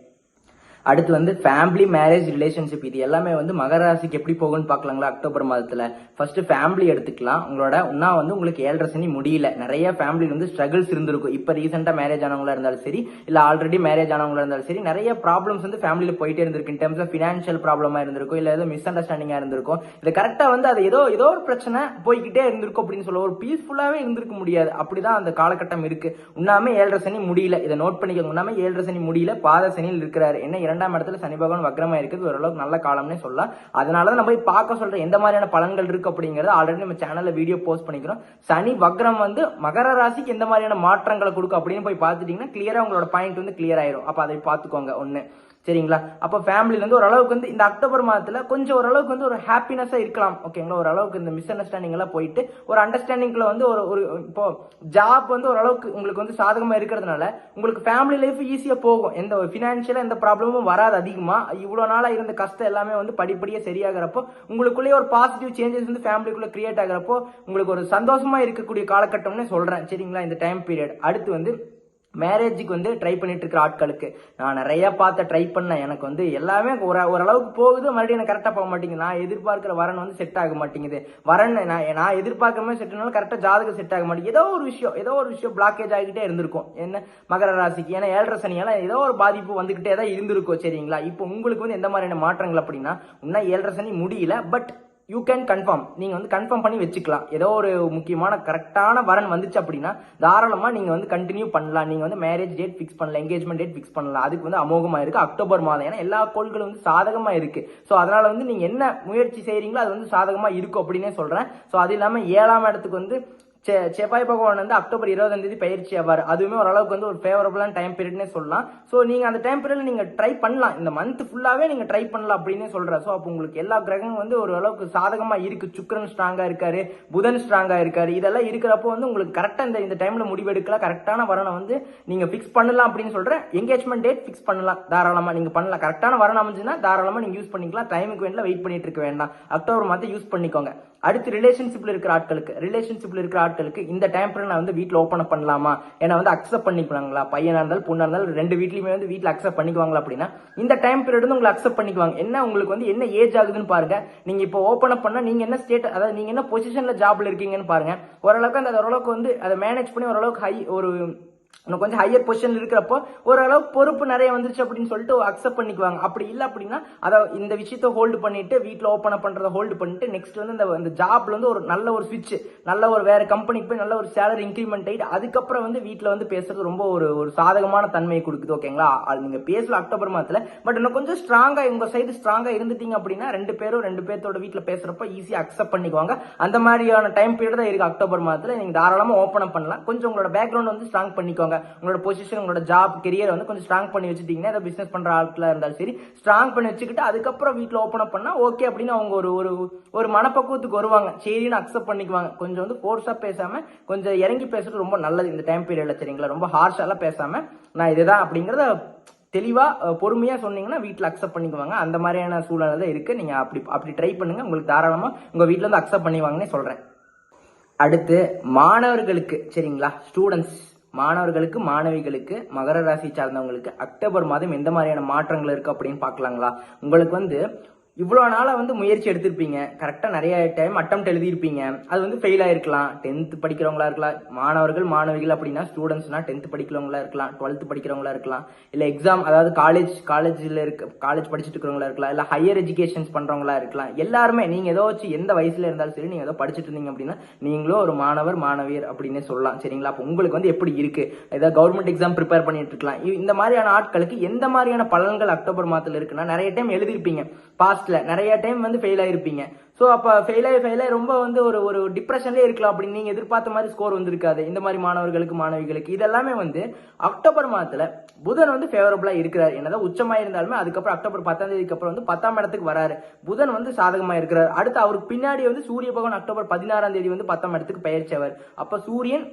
A: அடுத்து வந்து ஃபேமிலி மேரேஜ் ரிலேஷன்ஷிப் இது எல்லாமே வந்து மகர ராசிக்கு எப்படி போகும்னு பார்க்கலாங்களா? அக்டோபர் மாதத்தில். ஃபர்ஸ்ட் ஃபேமிலி எடுத்துக்கலாம். உங்களோட உன்னா வந்து உங்களுக்கு ஏழரை சனி முடியல. நிறைய ஃபேமிலி வந்து ஸ்ட்ரகிள்ஸ் இருந்திருக்கும். இப்போ ரீசெண்டாக மேரேஜ் ஆனவங்களா இருந்தாலும் சரி இல்லை ஆல்ரெடி மேரேஜ் ஆனவங்களா இருந்தாலும் சரி நிறைய ப்ராப்ளம்ஸ் வந்து ஃபேமிலியில் போயிட்டே இருந்திருக்கு. இன் டர்ம்ஸ் ஆஃப் ஃபினான்ஷியல் ப்ராப்ளமாக இருந்திருக்கும் இல்லை ஏதோ மிஸ் அண்டர்ஸ்டாண்டிங்காக இருந்திருக்கும். இது கரெக்டாக வந்து அது ஏதோ ஏதோ ஒரு பிரச்சனை போய்கிட்டே இருந்திருக்கும் அப்படின்னு சொல்ல ஒரு பீஸ்ஃபுல்லாகவே இருந்திருக்க முடியாது. அப்படிதான் அந்த காலகட்டம் இருக்கு. உண்ணாமே ஏழரை சனி முடியல. இதை நோட் பண்ணிக்கோங்க. உண்ணாமே ஏழரை சனி முடியல. பாத சனியில் இருக்கிறாரு. என்ன இரண்டாம் இடத்துல சனி பகவான் வக்ரமா இருக்குது. ஓரளவுக்கு நல்ல காலம்னே சொல்லலாம். அதனால தான் நம்ம போய் பார்க்க சொல்கிறேன் எந்த மாதிரியான பலன்கள் இருக்கு அப்படிங்கறது ஆல்ரெடி நம்ம சேனல்ல வீடியோ போஸ்ட் பண்ணிக்கிறோம். சனி வக்ரம் வந்து மகர ராசிக்கு எந்த மாதிரியான மாற்றங்களை கொடுக்கும் அப்படின்னு போய் பார்த்துட்டீங்கன்னா கிளியரா உங்களோட பாயிண்ட் வந்து கிளியர் ஆயிரும். அப்ப அதை பார்த்துக்கோங்க. ஒன்று சரிங்களா? அப்போ ஃபேமிலில வந்து ஓரளவுக்கு வந்து இந்த அக்டோபர் மாதத்துல கொஞ்சம் ஓரளவுக்கு வந்து ஒரு ஹாப்பினஸா இருக்கலாம் ஓகேங்களா ஓரளவுக்கு இந்த மிஸ் அண்டர்ஸ்டாண்டிங் எல்லாம் போயிட்டு ஒரு அண்டர்ஸ்டாண்டிங்ல வந்து ஒரு ஒரு இப்போ ஜாப் வந்து ஓரளவுக்கு உங்களுக்கு வந்து சாதகமா இருக்கிறதுனால உங்களுக்கு ஃபேமிலி லைஃப் ஈஸியா போகும். எந்த ஒரு ஃபினான்ஷியலா எந்த ப்ராப்ளமும் வராது அதிகமா. இவ்வளவு நாளா இருந்த கஷ்டம் எல்லாமே வந்து படிப்படியா சரியாகிறப்போ உங்களுக்குள்ளேயே ஒரு பாசிட்டிவ் சேஞ்சஸ் வந்து ஃபேமிலிக்குள்ள கிரியேட் ஆகிறப்போ உங்களுக்கு ஒரு சந்தோஷமா இருக்கக்கூடிய காலகட்டம்னு சொல்றேன். சரிங்களா? இந்த டைம் பீரியட் அடுத்து வந்து மேரேஜுக்கு வந்து ட்ரை பண்ணிட்டு இருக்கிற ஆட்களுக்கு. நான் நிறைய பார்த்த ட்ரை பண்ணேன். எனக்கு வந்து எல்லாமே ஒரு ஓரளவுக்கு போகுது. மறுபடியும் எனக்கு கரெக்டாக போக மாட்டேங்குது. நான் எதிர்பார்க்குற வரன் வந்து செட் ஆக மாட்டேங்குது. வரன் நான் நான் எதிர்பார்க்காம மாதிரி ஆனாலும் கரெக்டாக ஜாதகம் செட் ஆக மாட்டேங்குது. ஏதோ ஒரு விஷயம் ஏதோ ஒரு விஷயம் பிளாக்கேஜ் ஆகிட்டே இருந்திருக்கும். என்ன? மகர ராசிக்கு. ஏன்னா ஏழரை சனியெல்லாம் ஏதோ ஒரு பாதிப்பு வந்துகிட்டே தான் இருந்திருக்கும். சரிங்களா? இப்போ உங்களுக்கு வந்து எந்த மாதிரியான மாற்றங்கள் அப்படின்னா இன்னும் ஏழரை சனி முடியல பட் யூ கேன் கன்ஃபார்ம் நீங்கள் வந்து கன்ஃபார்ம் பண்ணி வச்சுக்கலாம். ஏதோ ஒரு முக்கியமான கரெக்டான வரன் வந்துச்சு அப்படின்னா தாராளமாக நீங்கள் வந்து கண்டினியூ பண்ணலாம். நீங்கள் வந்து மேரேஜ் டேட் ஃபிக்ஸ் பண்ணலாம் எங்கேஜ்மெண்ட் டேட் ஃபிக்ஸ் பண்ணலாம். அதுக்கு வந்து அமோகமாக இருக்குது அக்டோபர் மாதம். ஏன்னா எல்லா கோள்களும் வந்து சாதகமாக இருக்குது ஸோ அதனால் வந்து நீங்கள் என்ன முயற்சி செய்கிறீங்களோ அது வந்து சாதகமாக இருக்கும் அப்படின்னே சொல்கிறேன் ஸோ அது இல்லாமல் ஏழாம் இடத்துக்கு வந்து செ- செவ்வாய் பகவான் வந்து அக்டோபர் இருபதாம் தேதி பயிற்சி ஆவார். அதுவுமே ஓரளவுக்கு வந்து ஒரு ஃபேவரபுளான டைம் பீரியட்னே சொல்லலாம். ஸோ நீங்க அந்த டைம் பீரியட்ல நீங்க ட்ரை பண்ணலாம். இந்த மந்த் ஃபுல்லாவே நீங்க ட்ரை பண்ணலாம் அப்படின்னே சொல்றேன் ஸோ அப்போ உங்களுக்கு எல்லா கிரகமும் வந்து ஒரு அளவுக்கு சாதகமா இருக்கு. சுக்கரன் ஸ்ட்ராங்கா இருக்காரு. புதன் ஸ்ட்ராங்கா இருக்காரு. இதெல்லாம் இருக்கிறப்போ வந்து உங்களுக்கு கரெக்டாக இந்த இந்த டைம்ல முடிவெடுக்கலாம் கரெக்டான வரனை வந்து நீங்க ஃபிக்ஸ் பண்ணலாம் அப்படின்னு சொல்றேன் எங்கேஜ்மெண்ட் டேட் ஃபிக்ஸ் பண்ணலாம். தாராளமா நீங்க பண்ணலாம். கரெக்டான வரன் அமைஞ்சுன்னா தாராளமா நீங்க யூஸ் பண்ணிக்கலாம். டைமுக்கு வேண்டாம் வெயிட் பண்ணிட்டு இருக்க வேண்டாம். அக்டோபர் மாதம் யூஸ் பண்ணிக்கோங்க. அடுத்து ரிலேஷன்ஷிப்ல இருக்கிற ஆட்களுக்கு ரிலேஷன்ஷிப்ல இருக்கிற ஆட்களுக்கு இந்த டைம் நான் வந்து வீட்டில் ஓப்பன் பண்ணலாமா? ஏன்னா வந்து அக்செப்ட் பண்ணிக்குவாங்களா? பையனாக இருந்தாலும் பொண்ணாக இருந்தாலும் ரெண்டு வீட்லையுமே வந்து வீட்டில் அக்செப்ட் பண்ணிக்குவாங்களா அப்படின்னா இந்த டைம் பீரியட் வந்து உங்களை அக்செப்ட் பண்ணிக்குவாங்க. என்ன உங்களுக்கு வந்து என்ன ஏஜ் ஆகுதுன்னு பாருங்க. நீங்க இப்போ ஓப்பன் அப் பண்ணா நீங்க என்ன ஸ்டேட் அதாவது நீங்க என்ன பொசிஷன்ல ஜாப்ல இருக்கீங்கன்னு பாருங்க. ஓரளவுக்கு அந்த ஓரளவுக்கு வந்து அதை மேனேஜ் பண்ணி ஓரளவுக்கு ஹை ஒரு இன்னும் கொஞ்சம் ஹையர் பொசிஷன் இருக்கிறப்போ ஓரளவுக்கு பொறுப்பு நிறைய வந்துருச்சு அப்படின்னு சொல்லிட்டு அக்செப்ட் பண்ணிக்குவாங்க. அப்படி இல்லை அப்படின்னா அதை இந்த விஷயத்த ஹோல்டு பண்ணிட்டு வீட்டில் ஓப்பன் அப் பண்ணுறதை ஹோல்டு பண்ணிட்டு நெக்ஸ்ட் வந்து இந்த இந்த ஜாப்ல வந்து ஒரு நல்ல ஒரு சுவிட்ச் நல்ல ஒரு வேற கம்பெனிக்கு போய் நல்ல ஒரு சேலரி இன்க்ரிமெண்ட் ஆகிட்டு அதுக்கப்புறம் வந்து வீட்டில் வந்து பேசுறது ரொம்ப ஒரு ஒரு சாதகமான தன்மையை கொடுக்குது ஓகேங்களா அது நீங்க பேசல அக்டோபர் மாதத்தில் பட் இன்னும் கொஞ்சம் ஸ்ட்ராங்காக உங்க சைடு ஸ்ட்ராங்காக இருந்துட்டீங்க அப்படின்னா ரெண்டு பேரும் ரெண்டு பேர்த்தோட வீட்டில் பேசுறப்ப ஈஸியாக அக்செப்ட் பண்ணிக்குவாங்க. அந்த மாதிரியான டைம் பீரியட் தான் இருக்கு அக்டோபர் மாதத்தில். நீங்க தாராளமாக ஓப்பன் அப் பண்ணலாம். கொஞ்சம் உங்களோட பேக்ரவுண்ட் வந்து ஸ்ட்ராங் வச்சுக்கோங்க உங்களோட பொசிஷன் உங்களோட ஜாப் கெரியர் வந்து கொஞ்சம் ஸ்ட்ராங் பண்ணி வச்சுட்டீங்கன்னா ஏதோ பிசினஸ் பண்ற ஆட்களா இருந்தாலும் சரி ஸ்ட்ராங் பண்ணி வச்சுக்கிட்டு அதுக்கப்புறம் வீட்டில் ஓப்பன் அப் பண்ணா ஓகே அப்படின்னு அவங்க ஒரு ஒரு ஒரு மனப்பக்குவத்துக்கு வருவாங்க. சரின்னு அக்செப்ட் பண்ணிக்குவாங்க. கொஞ்சம் வந்து ஃபோர்ஸா பேசாம கொஞ்சம் இறங்கி பேசுறது ரொம்ப நல்லது இந்த டைம் பீரியட்ல சரிங்களா? ரொம்ப ஹார்ஷாலாம் பேசாம நான் இதுதான் அப்படிங்கறத தெளிவா பொறுமையாக பொறுமையா சொன்னீங்கன்னா வீட்டில் அக்செப்ட் பண்ணிக்குவாங்க. அந்த மாதிரியான சூழ்நிலை தான் இருக்கு. நீங்க அப்படி அப்படி ட்ரை பண்ணுங்க. உங்களுக்கு தாராளமா உங்க வீட்டில் வந்து அக்செப்ட் பண்ணிவாங்கன்னே சொல்றேன். அடுத்து மாணவர்களுக்கு சரிங்களா? ஸ்டூடெண்ட்ஸ் மாணவர்களுக்கு மாணவிகளுக்கு மகர ராசி சார்ந்தவங்களுக்கு அக்டோபர் மாதம் எந்த மாதிரியான மாற்றங்கள் இருக்கு அப்படின்னு பார்க்கலாங்களா? உங்களுக்கு வந்து இவ்வளோ நாளாக வந்து முயற்சி எடுத்திருப்பீங்க. கரெக்டாக நிறைய டைம் அட்டம் எழுதியிருப்பீங்க. அது வந்து ஃபெயில் ஆயிருக்கலாம். டென்த்து படிக்கிறவங்களா இருக்கலாம். மாணவர்கள் மாணவிகள் அப்படின்னா ஸ்டூடெண்ட்ஸ்னா டென்த்து படிக்கிறவங்களா இருக்கலாம். டுவெல்த்து படிக்கிறவங்களா இருக்கலாம். இல்லை எக்ஸாம் அதாவது காலேஜ் காலேஜில் இருக்க காலேஜ் படிச்சுட்டு இருக்கிறவங்களா இருக்கலாம். இல்லை ஹையர் எஜுகேஷன்ஸ் பண்ணுறவங்களா இருக்கலாம். எல்லாருமே நீங்கள் ஏதோ வச்சு எந்த வயசில் இருந்தாலும் சரி நீங்கள் ஏதோ படிச்சுட்டு இருந்தீங்க அப்படின்னா நீங்களும் ஒரு மாணவர் மாணவியர் அப்படின்னு சொல்லலாம். சரிங்களா? அப்போ உங்களுக்கு வந்து எப்படி இருக்குது ஏதாவது கவர்மெண்ட் எக்ஸாம் ப்ரிப்பேர் பண்ணிட்டு இருக்கலாம். இந்த மாதிரியான ஆட்களுக்கு எந்த மாதிரியான பலன்கள் அக்டோபர் மாதத்தில் இருக்குன்னா நிறைய டைம் எழுதிருப்பீங்க பாஸ்ட்ல நிறைய டைம் வந்து ஃபெயில் ஆயிருப்பீங்க. ஸோ அப்போ ஃபெயில் ஆகி ஃபெயில் ஆகி ரொம்ப வந்து ஒரு ஒரு டிப்ரெஷன்லேயே இருக்கலாம் அப்படின்னு நீங்கள் எதிர்பார்த்த மாதிரி ஸ்கோர் வந்திருக்காது. இந்த மாதிரி மாணவர்களுக்கு மாணவிகளுக்கு. இதெல்லாமே வந்து அக்டோபர் மாதத்தில் புதன் வந்து ஃபேவரபுளாக இருக்கிறார். என்னதான் உச்சமாக இருந்தாலுமே அதுக்கப்புறம் அக்டோபர் பத்தாம் தேதிக்கு அப்புறம் வந்து பத்தாம் இடத்துக்கு வராரு. புதன் வந்து சாதகமாக இருக்கிறார். அடுத்து அவருக்கு பின்னாடி வந்து சூரிய பகவான் அக்டோபர் பதினாறாம் தேதி வந்து பத்தாம் இடத்துக்கு பெயர்ச்சவர். அப்போ சூரியன்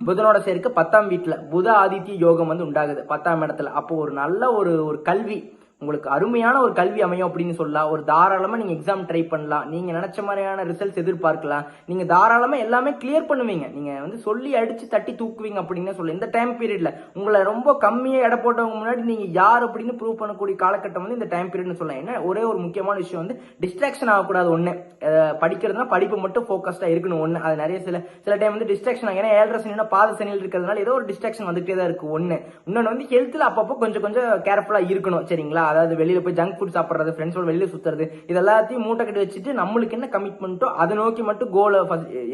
A: புதனோட சேர்க்க பத்தாம் வீட்டில் புத ஆதித்ய யோகம் வந்து உண்டாகுது பத்தாம் இடத்துல. அப்போ ஒரு நல்ல ஒரு ஒரு கல்வி உங்களுக்கு அருமையான ஒரு கல்வி அமையும் அப்படின்னு சொல்லலாம். ஒரு தாராளமாக நீங்கள் எக்ஸாம் ட்ரை பண்ணலாம். நீங்கள் நினைச்ச மாதிரியான ரிசல்ட்ஸ் எதிர்பார்க்கலாம். நீங்கள் தாராளமாக எல்லாமே கிளியர் பண்ணுவீங்க. நீங்கள் வந்து சொல்லி அடித்து தட்டி தூக்குவீங்க அப்படின்னு சொல்லலாம் இந்த டைம் பீரியடில் உங்களை ரொம்ப கம்மியாக எடை போட்டவங்க முன்னாடி நீங்கள் யார் அப்படின்னு ப்ரூவ் பண்ணக்கூடிய காலகட்டம் வந்து இந்த டைம் பீரியட்னு சொல்லலாம். என்ன ஒரே ஒரு முக்கியமான விஷயம் வந்து டிஸ்ட்ராக்ஷன் ஆகக்கூடாது ஒன்று படிக்கிறதுனா படிப்பு மட்டும் ஃபோக்கஸ்டாக இருக்கணும் ஒன்று அது நிறைய சில சில டைம் வந்து டிஸ்ட்ராக்ஷன் ஆகும். ஏன்னா ஏழரை சனினா பாத சனியில் இருக்கிறதுனால ஏதோ ஒரு டிஸ்ட்ராக்ஷன் வந்துகிட்டே தான் இருக்குது ஒன்று இன்னொன்று வந்து ஹெல்த்தில் அப்பப்போ கொஞ்சம் கொஞ்சம் கேர்ஃபுல்லாக இருக்கணும். சரிங்களா? அதாவது வெளியில போய் ஜங்க் ஃபுட் சாப்பிடுறது ஃப்ரெண்ட்ஸோட வெளியில சுத்துறது இது எல்லாத்தையும் மூட்டை கட்டி வச்சுட்டு நம்மளுக்கு என்ன கமிட்மெண்ட்டோ அதை நோக்கி மட்டும் கோல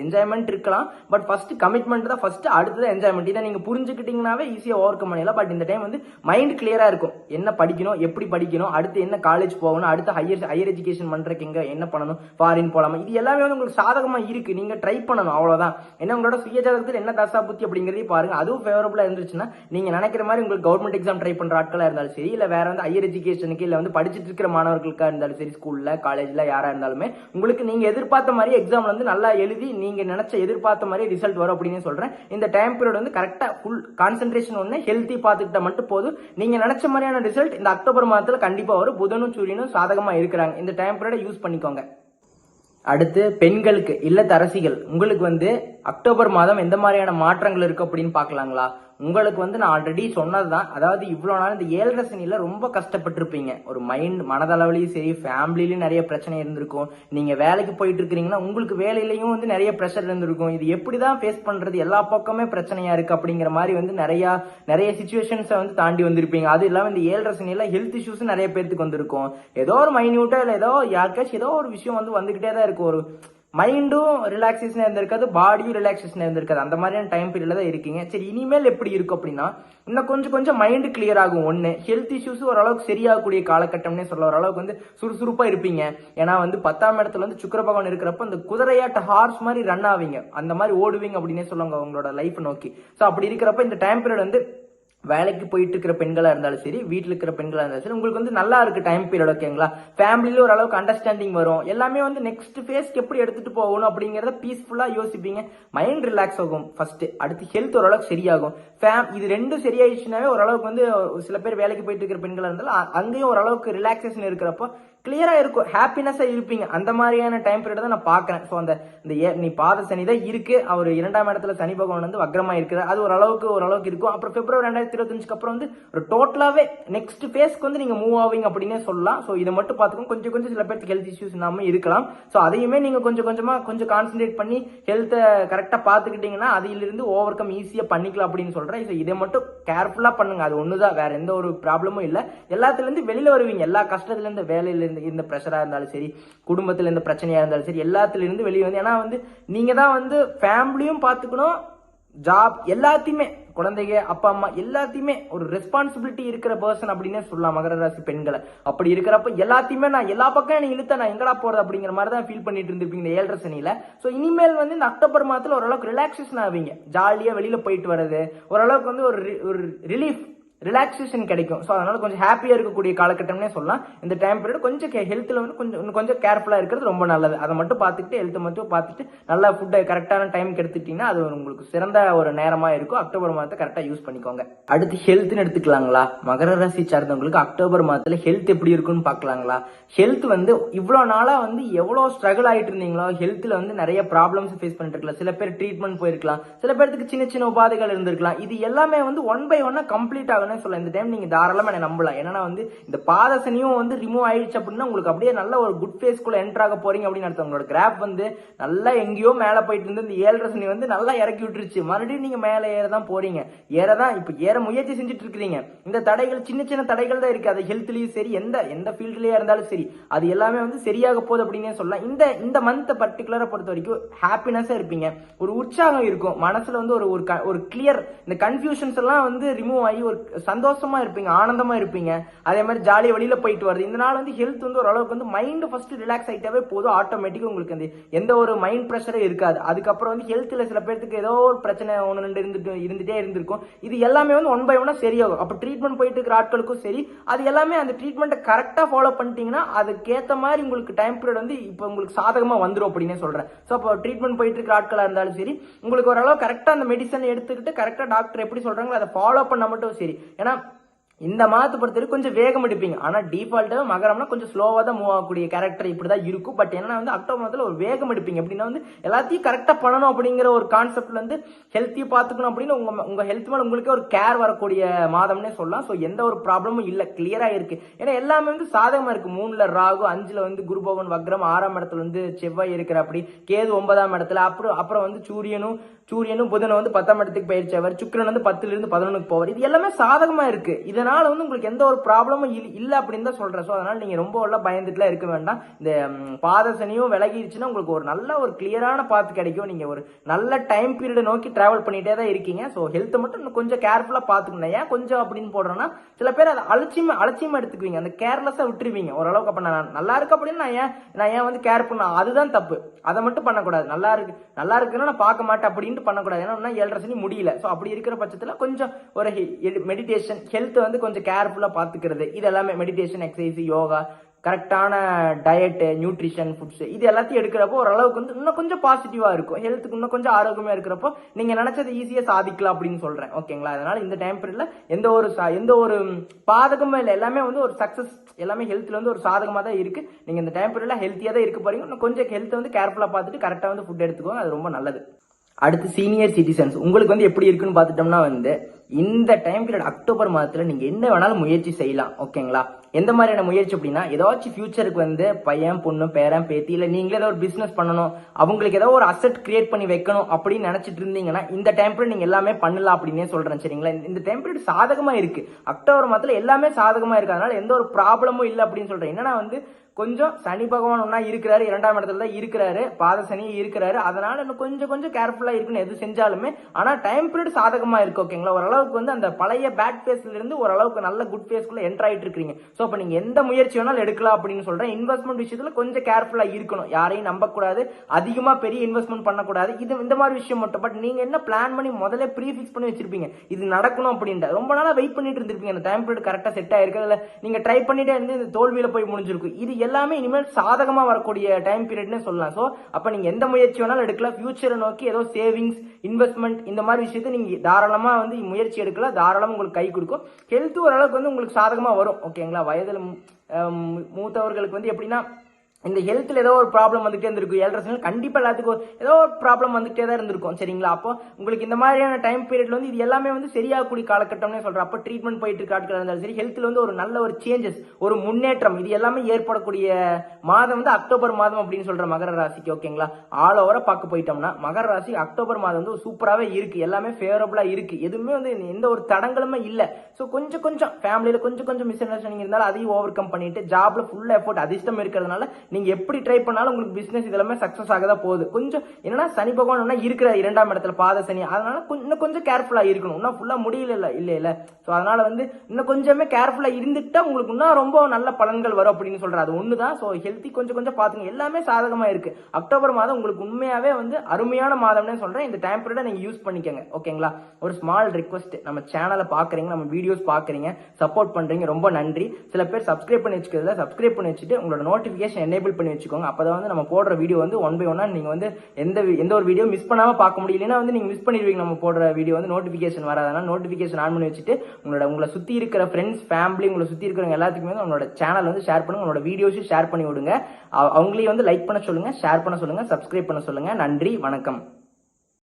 A: என்ஜாய்மெண்ட் இருக்கலாம். பட் ஃபர்ஸ்ட் கமிட்மெண்ட் தான் ஃபர்ஸ்ட் அடுத்தது என்ஜாய்மெண்ட் இதை நீங்க புரிஞ்சுக்கிட்டீங்கன்னாவே ஈஸியா ஓவர் கம் பண்ணிடலாம். பட் இந்த டைம் வந்து மைண்ட் கிளியரா இருக்கும். என்ன படிக்கணும் எப்படி படிக்கணும் அடுத்து என்ன காலேஜ் போகணும் அடுத்து ஹையர் ஹையர் எஜுகேஷன் பண்றதுக்கு எங்க என்ன பண்ணணும் ஃபாரின் போலாமா? இது எல்லாமே வந்து உங்களுக்கு சாதகமா இருக்கு. நீங்க ட்ரை பண்ணணும் அவ்வளவுதான். என்ன உங்களோட சுயஜாதகத்தில் என்ன தசா புத்தி அப்படிங்கறதையும் பாருங்க. அதுவும் ஃபேவரபிளா இருந்துச்சுன்னா நீங்க நினைக்கிற மாதிரி உங்களுக்கு கவர்மெண்ட் எக்ஸாம் ட்ரை பண்ற ஆட்களா இருந்தாலும் சரி இல்ல வேற வந்து ஹையர் எஜுகேஷனுக்கு இல்லை வந்து படிச்சுட்டு இருக்கிற மாணவர்களுக்காக இருந்தாலும் சரி ஸ்கூலில் காலேஜில் யாராக இருந்தாலுமே உங்களுக்கு நீங்கள் எதிர்பார்த்த மாதிரி எக்ஸாம் வந்து நல்லா எழுதி நீங்கள் நினச்ச எதிர்பார்த்த மாதிரி ரிசல்ட் வரும் அப்படின்னு சொல்கிறேன் இந்த டைம் பீரியட் வந்து கரெக்டாக ஃபுல் கான்சன்ட்ரேஷன் ஒன்று ஹெல்த்தி பார்த்துக்கிட்ட மட்டும் போதும். நீங்கள் நினச்ச மாதிரியான ரிசல்ட் இந்த அக்டோபர் மாதத்தில் கண்டிப்பாக வரும். புதனும் சூரியனும் சாதகமாக இருக்கிறாங்க. இந்த டைம் பீரியடை யூஸ் பண்ணிக்கோங்க. அடுத்து பெண்களுக்கு இல்லத்தரசிகள் உங்களுக்கு வந்து அக்டோபர் மாதம் எந்த மாதிரியான மாற்றங்கள் இருக்கு அப்படின்னு பார்க்கலாங்களா? உங்களுக்கு வந்து நான் ஆல்ரெடி சொன்னது தான் அதாவது இவ்வளோ நாள் இந்த ஏழரை சனியில் ரொம்ப கஷ்டப்பட்டிருப்பீங்க. ஒரு மைண்ட் மனதளவுலையும் சரி ஃபேமிலிலையும் நிறைய பிரச்சனை இருந்திருக்கும். நீங்கள் வேலைக்கு போயிட்டு இருக்கிறீங்கன்னா உங்களுக்கு வேலையிலையும் வந்து நிறைய ப்ரெஷர் இருந்திருக்கும். இது எப்படி தான் ஃபேஸ் பண்ணுறது எல்லா பக்கமே பிரச்சனையா இருக்குது அப்படிங்கிற மாதிரி வந்து நிறையா நிறைய சுச்சுவேஷன்ஸை வந்து தாண்டி வந்திருப்பீங்க. அது இல்லாமல் இந்த ஏழரை சனியில் ஹெல்த் இஷ்யூஸ் நிறைய பேர்த்துக்கு வந்திருக்கும். ஏதோ ஒரு மைன்யூட்டாக இல்லை ஏதோ யாருக்காச்சும் ஏதோ ஒரு விஷயம் வந்து வந்துக்கிட்டே தான் இருக்கும். ஒரு மைண்டும் ரிலாக்ஸேஷன் இருந்திருக்காது பாடியும் ரிலாக்ஸேஷன் இருந்திருக்காது. அந்த மாதிரியான டைம் பீரியடில் தான் இருக்கீங்க. சரி இனிமேல் எப்படி இருக்கும் அப்படின்னா இன்னும் கொஞ்சம் கொஞ்சம் மைண்டு கிளியர் ஆகும். ஒன்று ஹெல்த் இஷ்யூஸ் ஓரளவுக்கு சரியாகக்கூடிய காலகட்டம்னே சொல்ல ஓரளவுக்கு வந்து சுறுசுறுப்பாக இருப்பீங்க. ஏன்னா வந்து பத்தாம் இடத்துல வந்து சுக்கர பகவான் இருக்கிறப்ப அந்த குதிரையாட்ட ஹார்ஸ் மாதிரி ரன் ஆவீங்க. அந்த மாதிரி ஓடுவீங்க அப்படின்னே சொல்லுவாங்க உங்களோட லைஃப் நோக்கி. ஸோ அப்படி இருக்கிறப்ப இந்த டைம் பீரியட் வந்து வேலைக்கு போயிட்டு இருக்கிற பெண்களா இருந்தாலும் சரி வீட்டில் இருக்கிற பெண்களா இருந்தாலும் சரி உங்களுக்கு வந்து நல்லா இருக்கு டைம் பீரியட் ஓகேங்களா ஃபேமிலியில ஓரளவுக்கு அண்டர்ஸ்டாண்டிங் வரும். எல்லாமே வந்து நெக்ஸ்ட் ஃபேஸ்க்கு எப்படி எடுத்துட்டு போகணும் அப்படிங்கறத பீஸ்ஃபுல்லா யோசிப்பீங்க. மைண்ட் ரிலாக்ஸ் ஆகும் ஃபர்ஸ்ட் அடுத்து ஹெல்த் ஓரளவுக்கு சரியாகும். ஃபேம் இது ரெண்டும் சரியாயிடுச்சுனாவே ஓரளவுக்கு வந்து சில பேர் வேலைக்கு போயிட்டு இருக்கிற பெண்களா இருந்தாலும் அங்கேயும் ஓரளவுக்கு ரிலாக்ஸேஷன் இருக்கிறப்போ கிளியராக இருக்கும். ஹாப்பினஸாக இருப்பீங்க. அந்த மாதிரியான டைம் பீரியட் தான் நான் பார்க்குறேன். ஸோ அந்த இந்த ஏ- நீ பாத சனி தான் இருக்கு. அவர் இரண்டாம் இடத்துல சனி பகவான் வந்து வக்ரமாக இருக்குது அது ஓரளவுக்கு ஓரளவுக்கு இருக்கும். அப்புறம் பிப்ரவரி ரெண்டாயிரத்தி இருபத்தஞ்சுக்கு அப்புறம் வந்து ஒரு டோட்டலாகவே நெக்ஸ்ட் ஃபேஸ்க்கு வந்து நீங்கள் மூவ் ஆவீங்க அப்படின்னே சொல்லலாம். ஸோ இதை மட்டும் பார்த்துக்கோங்க. கொஞ்சம் கொஞ்சம் சில பேருக்கு ஹெல்த் இஷ்யூஸ் இல்லாமல் இருக்கலாம். ஸோ அதையுமே நீங்கள் கொஞ்சம் கொஞ்சமாக கொஞ்சம் கான்சென்ட்ரேட் பண்ணி ஹெல்த்தை கரெக்டாக பார்த்துக்கிட்டிங்கன்னா அதிலிருந்து ஓவர் கம் ஈஸியாக பண்ணிக்கலாம் அப்படின்னு சொல்கிறேன் ஸோ இதை மட்டும் கேர்ஃபுல்லாக பண்ணுங்க. அது ஒன்று தான் வேறு எந்த ஒரு ப்ராப்ளமும் இல்லை. எல்லாத்துலேருந்து வெளியில் வருவீங்க. எல்லா கஷ்டத்துலேருந்து வேலையில இருந்து இருந்த ப்ரெஷராக இருந்தாலும் சரி குடும்பத்தில் இருந்த பிரச்சனையா இருந்தாலும் சரி எல்லாத்துலேருந்து வெளியே வந்து ஏன்னா வந்து நீங்கள் தான் வந்து ஃபேமிலியும் பார்த்துக்கணும் ஜாப் எல்லாத்தையுமே குழந்தைங்க அப்பா அம்மா எல்லாத்தையுமே ஒரு ரெஸ்பான்சிபிலிட்டி இருக்கிற பர்சன் அப்படின்னே சொல்லலாம் மகர ராசி பெண்களை. அப்படி இருக்கிறப்ப எல்லாத்தையுமே நான் எல்லா பக்கம் நீ இழுத்த நான் எங்கடா போறது அப்படிங்கிற மாதிரி தான் ஃபீல் பண்ணிட்டு இருந்திருப்பீங்க இந்த ஏழரை சனியில. ஸோ இனிமேல் வந்து இந்த அக்டோபர் மாதத்துல ஓரளவுக்கு ரிலாக்ஸேஷன் ஆவீங்க. ஜாலியா வெளியில போயிட்டு வர்றது ஓரளவுக்கு வந்து ஒரு ரி- ஒரு ரிலீஃப் ரிலாக்ஸேஷன் கிடைக்கும். ஸோ அதனால கொஞ்சம் ஹாப்பியாக இருக்கக்கூடிய காலகட்டம்னே சொல்லலாம். இந்த டைம் பீரியட் கொஞ்சம் ஹெல்த்தில் வந்து கொஞ்சம் இன்னும் கொஞ்சம் கேர்ஃபுல்லாக இருக்கிறது ரொம்ப நல்லது. அதை மட்டும் பார்த்துக்கிட்டு ஹெல்த்தை மட்டும் பார்த்துட்டு நல்லா ஃபுட்டை கரெக்டான டைம்க்கு எடுத்துட்டீங்கன்னா அது உங்களுக்கு சிறந்த ஒரு நேரமாக இருக்கும். அக்டோபர் மாதத்தை கரெக்டாக யூஸ் பண்ணிக்கோங்க. அடுத்து ஹெல்த்னு எடுத்துக்கலாங்களா? மகர ராசி சார்ந்தவங்களுக்கு அக்டோபர் மாதத்தில் ஹெல்த் எப்படி இருக்குன்னு பார்க்கலாங்களா? ஹெல்த் வந்து இவ்வளோ நாளாக வந்து எவ்வளோ ஸ்ட்ரகிள் ஆகிட்டு இருந்தீங்களோ ஹெல்த்தில் வந்து நிறைய ப்ராப்ளம்ஸ் ஃபேஸ் பண்ணிட்டு இருக்கலாம். சில பேர் ட்ரீட்மெண்ட் போயிருக்கலாம். சில பேருக்கு சின்ன சின்ன உபாதைகள் இருந்திருக்கலாம். இது எல்லாமே வந்து ஒன் பை ஒன்னாக கம்ப்ளீட் ஆகணும். மாதம்னே சொல்லலாம் இந்த டைம் நீங்க தாராளமா என்ன நம்பலாம். ஏன்னா வந்து இந்த பாதசனியும் வந்து ரிமூவ் ஆயிடுச்சு அப்படின்னா உங்களுக்கு அப்படியே நல்ல ஒரு குட் ஃபேஸ்க்குள்ளே என்டர் ஆக போறீங்க அப்படின்னு அர்த்தம். உங்களோட கிராப் வந்து நல்லா எங்கேயோ மேல போயிட்டு இருந்து இந்த ஏழரை சனி வந்து நல்லா இறக்கி விட்டுருச்சு. மறுபடியும் நீங்க மேல ஏற தான் போறீங்க. ஏறதான் இப்ப ஏற முயற்சி செஞ்சுட்டு இருக்கிறீங்க. இந்த தடைகள் சின்ன சின்ன தடைகள் தான் இருக்கு. அது ஹெல்த்லயும் சரி எந்த எந்த ஃபீல்ட்லயா இருந்தாலும் சரி அது எல்லாமே வந்து சரியாக போகுது அப்படின்னே சொல்லலாம். இந்த இந்த மந்த் பர்டிகுலரா பொறுத்த வரைக்கும் ஹாப்பினஸா இருப்பீங்க. ஒரு உற்சாகம் இருக்கும். மனசுல வந்து ஒரு ஒரு க- ஒரு கிளியர் இந்த கன்ஃபியூஷன்ஸ் எல்லாம் வந்து ரிமூவ் ஆகி ஒரு சந்தோஷமா இருப்பீங்க ஆனந்தமா இருப்பீங்க. அதே மாதிரி ஜாலியாக வெளியில போயிட்டு வருது இந்த நாள் வந்து ஹெல்த் வந்து ஓரளவுக்கு வந்து மைண்ட் ஃபர்ஸ்ட் ரிலாக்ஸ் ஆகிட்டாவே போதும் ஆட்டோமேட்டிக்காக உங்களுக்கு வந்து. எந்த ஒரு மைண்ட் ப்ரெஷரும் இருக்காது. அதுக்கப்புறம் வந்து ஹெல்த்ல சில பேர்த்துக்கு ஏதோ ஒரு பிரச்சனை ஒன்று ரெண்டு இருந்துட்டு இருந்துட்டே இருந்திருக்கும். இது எல்லாமே வந்து ஒன் பை ஒன்னா சரியாகும். அப்போ ட்ரீட்மெண்ட் போயிட்டு இருக்கிற ஆட்களுக்கும் சரி அது எல்லாமே அந்த ட்ரீட்மெண்ட்டை கரெக்டாக ஃபாலோ பண்ணிட்டீங்கன்னா அதுக்கேற்ற மாதிரி உங்களுக்கு டைம் பீரியட் வந்து இப்போ உங்களுக்கு சாதகமாக வந்துடும் அப்படின்னே சொல்கிறேன் ஸோ அப்போ ட்ரீட்மெண்ட் போயிட்டு இருக்கிற ஆட்களாக இருந்தாலும் சரி உங்களுக்கு ஓரளவு கரெக்டாக அந்த மெடிசன் எடுத்துக்கிட்டு கரெக்டாக டாக்டர் எப்படி சொல்கிறாங்களோ அதை ஃபாலோ பண்ண மட்டும் சரி. ஏன்னா இந்த மாதத்தை பொறுத்தவரைக்கும் கொஞ்சம் வேகம் எடுப்பீங்க. ஆனா டிஃபால்ட்டாக மகரம்னா கொஞ்சம் ஸ்லோவாக தான் மூவ் ஆகக்கூடிய கேரக்டர் இப்படி தான் இருக்கும். பட் என்ன வந்து அக்டோபர் மாதத்தில் ஒரு வேகம் எடுப்பீங்க. அப்படின்னா வந்து எல்லாத்தையும் கரெக்டாக பண்ணணும் அப்படிங்கிற ஒரு கான்செப்ட்ல வந்து ஹெல்த்தியை பார்த்துக்கணும் அப்படின்னு உங்க உங்க ஹெல்த் மேல உங்களுக்கே ஒரு கேர் வரக்கூடிய மாதம்னே சொல்லலாம். ஸோ எந்த ஒரு ப்ராப்ளமும் இல்லை. கிளியரா இருக்கு. ஏன்னா எல்லாமே வந்து சாதகமா இருக்கு. மூணுல ராகு அஞ்சுல வந்து குரு வக்ரம் ஆறாம் இடத்துல வந்து செவ்வாய் இருக்கிற அப்படி. கேது ஒன்பதாம் இடத்துல அப்புறம் அப்புறம் வந்து சூரியனும் சூரியனும் புதனும் வந்து பத்தாம் இடத்துக்கு பயிற்சி அவர் சுக்கிரன் வந்து பத்துல இருந்து பதினொன்னுக்கு போவார். இது எல்லாமே சாதகமா இருக்கு. இதனால வந்து உங்களுக்கு எந்த ஒரு ப்ராப்ளமும் இல்லை அப்படின்னு தான் சொல்கிறேன் ஸோ அதனால் நீங்கள் ரொம்ப எல்லாம் பயந்துட்டுலாம் இருக்க வேண்டாம். இந்த பாதசனியும் விலகிடுச்சுன்னா உங்களுக்கு ஒரு நல்ல ஒரு கிளியரான பாத்து கிடைக்கும். நீங்கள் ஒரு நல்ல டைம் பீரியடை நோக்கி ட்ராவல் பண்ணிகிட்டே தான் இருக்கீங்க. ஸோ ஹெல்த்தை மட்டும் இன்னும் கொஞ்சம் கேர்ஃபுல்லாக பார்த்துக்கணும். ஏன் கொஞ்சம் அப்படின்னு போடுறேன்னா சில பேர் அதை அலட்சியம் அலட்சியமா எடுத்துக்குவீங்க. அந்த கேர்லெஸ்ஸாக விட்டுருவீங்க. ஓரளவுக்கு அப்போ நான் நல்லா இருக்கு அப்படின்னு நான் ஏன் நான் ஏன் வந்து கேர் பண்ண அதுதான் தப்பு. அதை மட்டும் பண்ணக்கூடாது. நல்லா இருக்கு நல்லா இருக்குன்னா நான் பார்க்க மாட்டேன் அப்படின்ட்டு பண்ணக்கூடாது. ஏன்னா இன்னும் ஏழரை சனி முடியல. ஸோ அப்படி இருக்கிற பட்சத்தில் கொஞ்சம் ஒரு மெடிடேஷன் ஹெல்த் வந்து கொஞ்சம் கேர்ஃபுல்லாக பார்த்துக்கிறது. இது எல்லாமே மெடிடேஷன் எக்ஸசைஸ் யோகா கரெக்டான டயட்டு நியூட்ரிஷன் ஃபுட்ஸ் இது எல்லாத்தையும் எடுக்கிறப்போ ஓரளவுக்கு வந்து இன்னும் கொஞ்சம் பாசிட்டிவாக இருக்கும். ஹெல்த்துக்கு இன்னும் கொஞ்சம் ஆரோக்கியமாக இருக்கிறப்போ நீங்கள் நினைச்சதை ஈஸியாக சாதிக்கலாம் அப்படின்னு சொல்கிறேன் ஓகேங்களா அதனால் இந்த டைம் பீரியடில் எந்த ஒரு சா- எந்த ஒரு பாதகமும் இல்லை. எல்லாமே வந்து ஒரு சக்ஸஸ் எல்லாமே ஹெல்த்தில் வந்து ஒரு சாதகமாக தான் இருக்குது நீங்கள் இந்த டைம் பீரியடில் ஹெல்த்தியாக தான் இருக்க போகிறீங்க இன்னும் கொஞ்சம் ஹெல்த்தை வந்து கேர்ஃபுல்லாக பார்த்துட்டு கரெக்டாக வந்து ஃபுட் எடுத்துக்கோங்க. அது ரொம்ப நல்லது. அடுத்து சீனியர் சிட்டிசன்ஸ் உங்களுக்கு வந்து எப்படி இருக்குன்னு பார்த்துட்டோம்னா வந்து இந்த டைம் பீரியட் அக்டோபர் மாதத்துல நீங்க என்ன வேணாலும் முயற்சி செய்யலாம் ஓகேங்களா எந்த மாதிரியான முயற்சி அப்படின்னா ஏதாச்சும் ஃபியூச்சருக்கு வந்து பையன் பொண்ணு பேரன் பேத்தி இல்ல நீங்களே ஏதோ ஒரு பிசினஸ் பண்ணணும் அவங்களுக்கு ஏதோ ஒரு அசெட் கிரியேட் பண்ணி வைக்கணும் அப்படின்னு நினைச்சிட்டு இருந்தீங்கன்னா இந்த டைம் பீரியட் நீங்க எல்லாமே பண்ணலாம் அப்படின்னே சொல்றேன் சரிங்களா? இந்த- டைம் பீரியட் சாதகமா இருக்கு. அக்டோபர் மாதத்துல எல்லாமே சாதகமா இருக்கு. அதனால எந்த ஒரு ப்ராப்ளமும் இல்லை அப்படின்னு சொல்றேன். என்னன்னா வந்து கொஞ்சம் சனி பகவான் ஒன்னா இருக்கிறாரு இரண்டாம் இடத்துல தான் இருக்கிறாரு பாத சனி இருக்கிறாரு. அதனால இன்னும் கொஞ்சம் கொஞ்சம் கேர்ஃபுல்லா இருக்குன்னு எது செஞ்சாலுமே. ஆனா டைம் பீரியட் சாதகமா இருக்கு ஓகேங்களா ஓரளவுக்கு வந்து அந்த பழைய பேட் ஃபேஸ்ல இருந்து ஓரளவுக்கு நல்ல குட் பேஸ்க்குள்ள என்டர் ஆயிட்டு இருக்கிறீங்க. சோ அப்ப நீங்க எந்த முயற்சி வேணாலும் எடுக்கலாம் அப்படின்னு சொல்றேன். இன்வெஸ்ட்மெண்ட் விஷயத்துல கொஞ்சம் கேர்ஃபுல்லா இருக்கணும். யாரையும் நம்பக்கூடாது. அதிகமா பெரிய இன்வெஸ்ட்மெண்ட் பண்ணக்கூடாது. இது இந்த மாதிரி விஷயம் மட்டும். பட் நீங்க என்ன பிளான் பண்ணி முதல்ல ப்ரீ ஃபிக்ஸ் பண்ணி வச்சிருப்பீங்க? இது நடக்கணும் அப்படின்ட்டு. ரொம்ப நாளா வெயிட் பண்ணிட்டு இருந்திருப்பீங்க. அந்த டைம் பீரியட் கரெக்டா செட் ஆயிருக்கு? அதுல நீங்க ட்ரை பண்ணிட்டே இருந்து இந்த தோல்வியில போய் முடிஞ்சிருக்கும். இது எல்லாமே இனிமேல் சாதகமா வரக்கூடிய டைம் பீரியட்னு சொல்லலாம். ஸோ அப்போ நீங்க எந்த முயற்சி வேணாலும் எடுக்கலாம். ஃபியூச்சரை நோக்கி ஏதோ சேவிங்ஸ் இன்வெஸ்ட்மெண்ட் இந்த மாதிரி விஷயத்தை நீங்க தாராளமா வந்து முயற்சி எடுக்கலாம். தாராளமாக உங்களுக்கு கை கொடுக்கும். ஹெல்த் ஓரளவுக்கு வந்து உங்களுக்கு சாதகமா வரும். ஓகேங்களா வயதில் மூத்தவர்களுக்கு வந்து எப்படின்னா இந்த ஹெல்த்ல ஏதோ ஒரு ப்ராப்ளம் வந்துட்டே இருந்திருக்கும். ஏழரை சனியில் கண்டிப்பா எல்லாத்துக்கும் ஏதோ ஒரு ப்ராப்ளம் வந்துட்டே தான் இருந்திருக்கும். சரிங்களா? அப்போ உங்களுக்கு இந்த மாதிரியான டைம் பீரியட்ல வந்து இது எல்லாமே வந்து சரியாகக்கூடிய காலகட்டம்னே சொல்றேன். அப்போ ட்ரீட்மெண்ட் போயிட்டு இருக்க ஆட்களாக இருந்தாலும் சரி ஹெல்த்ல வந்து ஒரு நல்ல ஒரு சேஞ்சஸ் ஒரு முன்னேற்றம் இது எல்லாமே ஏற்படக்கூடிய மாதம் வந்து அக்டோபர் மாதம் அப்படின்னு சொல்ற மகர ராசிக்கு ஓகேங்களா ஆல் ஓவரா பார்க்க போயிட்டோம்னா மகர ராசி அக்டோபர் மாதம் வந்து சூப்பராகவே இருக்கு. எல்லாமே ஃபேவரபிளா இருக்கு. எதுவுமே வந்து எந்த ஒரு தடங்களுமே இல்லை. ஸோ கொஞ்சம் கொஞ்சம் ஃபேமிலியில கொஞ்சம் கொஞ்சம் மிஸ் அண்டர்ஸ்டாண்டிங் இருந்தாலும் அதையும் ஓவர் கம் பண்ணிட்டு ஜாப்ல ஃபுல் எஃபோர்ட் அதிர்ஷ்டம் இருக்கிறதுனால நீங்கள் எப்படி ட்ரை பண்ணாலும் உங்களுக்கு பிஸ்னஸ் இதெல்லாமே சக்ஸஸ் ஆக தான் போகுது. கொஞ்சம் என்னன்னா சனி பகவான் இருக்கிற இரண்டாம் இடத்துல பாத சனி. அதனால கொஞ்சம் இன்னும் கொஞ்சம் கேர்ஃபுல்லாக இருக்கணும். இன்னும் ஃபுல்லாக முடியல இல்லை இல்லை ஸோ அதனால வந்து இன்னும் கொஞ்சமே கேர்ஃபுல்லாக இருந்துட்டா உங்களுக்கு இன்னும் ரொம்ப நல்ல பலன்கள் வரும் அப்படின்னு சொல்கிறேன் அது ஒன்று தான் ஸோ ஹெல்த்தி கொஞ்சம் கொஞ்சம் பார்த்துங்க எல்லாமே சாதகமாக இருக்கு. அக்டோபர் மாதம் உங்களுக்கு உண்மையாகவே வந்து அருமையான மாதம்னே சொல்கிறேன் இந்த டைம் பீரியடை நீங்கள் யூஸ் பண்ணிக்கோங்க. ஓகேங்களா? ஒரு ஸ்மால் ரிக்வஸ்ட் நம்ம சேனலை பார்க்குறீங்க நம்ம வீடியோஸ் பார்க்குறீங்க சப்போர்ட் பண்ணுறீங்க ரொம்ப நன்றி. சில பேர் சப்ஸ்கிரைப் பண்ணி வச்சுக்கிறதுல சப்ஸ்கிரைப் பண்ணி வச்சுட்டு உங்களோட நோட்டிஃபிகேஷன் என்ன எனேபிள் பண்ணி வச்சுக்கோங்க. அப்பதான் வந்து நம்ம போடுற வீடியோ வந்து ஒன் பை ஒன்னா நீங்கள் வந்து எந்த எந்த ஒரு வீடியோ மிஸ் பண்ணாமல் பார்க்க முடியலன்னா வந்து நீங்கள் மிஸ் பண்ணிடுவீங்க. நம்ம போடுற வீடியோ வந்து நோட்டிஃபிகேஷன் வராதனால நோட்டிஃபிகேஷன் ஆன் பண்ணி வச்சுட்டு உங்களோட உங்களை சுற்றி இருக்கிற ஃப்ரெண்ட்ஸ் ஃபேமிலி உங்களை சுற்றி இருக்கிறவங்க எல்லாத்துக்குமே வந்து உங்களோட சேனல் வந்து ஷேர் பண்ணுங்க. உங்களோட வீடியோஸும் ஷேர் பண்ணி விடுங்க. அவங்களையும் வந்து லைக் பண்ண சொல்லுங்கள் ஷேர் பண்ண சொல்லுங்கள் சப்ஸ்கிரைப் பண்ண சொல்லுங்கள் நன்றி வணக்கம்.